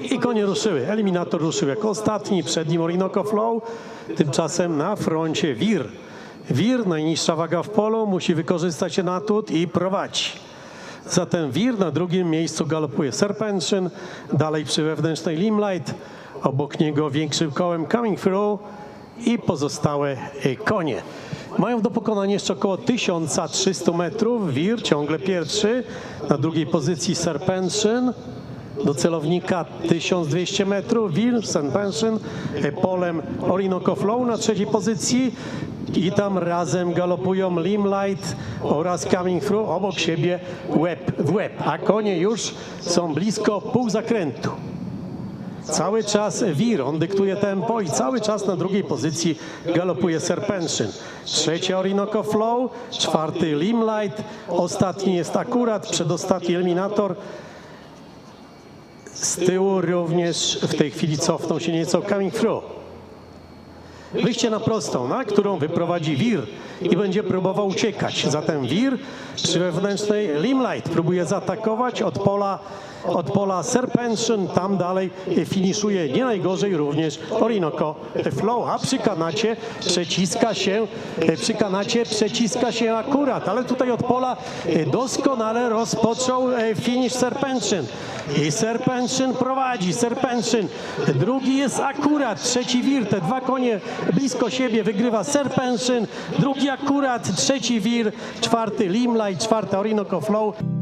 I konie ruszyły. Eliminator ruszył jako ostatni, przed nim Orinoco Flow. Tymczasem na froncie Wir. Wir, najniższa waga w polu, musi wykorzystać natut i prowadzi. Zatem Wir na drugim miejscu galopuje Serpentine, dalej przy wewnętrznej Limelight, obok niego większym kołem Coming Through i pozostałe y, konie. Mają do pokonania jeszcze około 1300 metrów. Wir ciągle pierwszy, na drugiej pozycji Serpentine. Do celownika 1200 metrów, Wir, Serpentine, y, polem Orinoco Flow na trzeciej pozycji. I tam razem galopują Limelight oraz Coming Through obok siebie łeb w łeb, a konie już są blisko pół zakrętu. Cały czas Wir, on dyktuje tempo i cały czas na drugiej pozycji galopuje Serpentine. Trzeci Orinoco Flow, czwarty Limelight, ostatni jest akurat, przedostatni Eliminator. Z tyłu również w tej chwili cofnął się nieco Coming Through. Wyjście na prostą, na którą wyprowadzi Wir i będzie próbował uciekać. Zatem Wir przy wewnętrznej Limelight próbuje zaatakować od pola, od pola Serpentine. Tam dalej finiszuje nie najgorzej również Orinoco Flow, a przy kanacie przeciska się, przy kanacie przeciska się akurat, ale tutaj od pola doskonale rozpoczął finish Serpentine. I Serpentine prowadzi, Serpentine. Drugi jest akurat, trzeci Wir, te dwa konie blisko siebie wygrywa Serpentine, drugi akurat, trzeci Wir, czwarty Limelight, czwarty Orinoco Flow.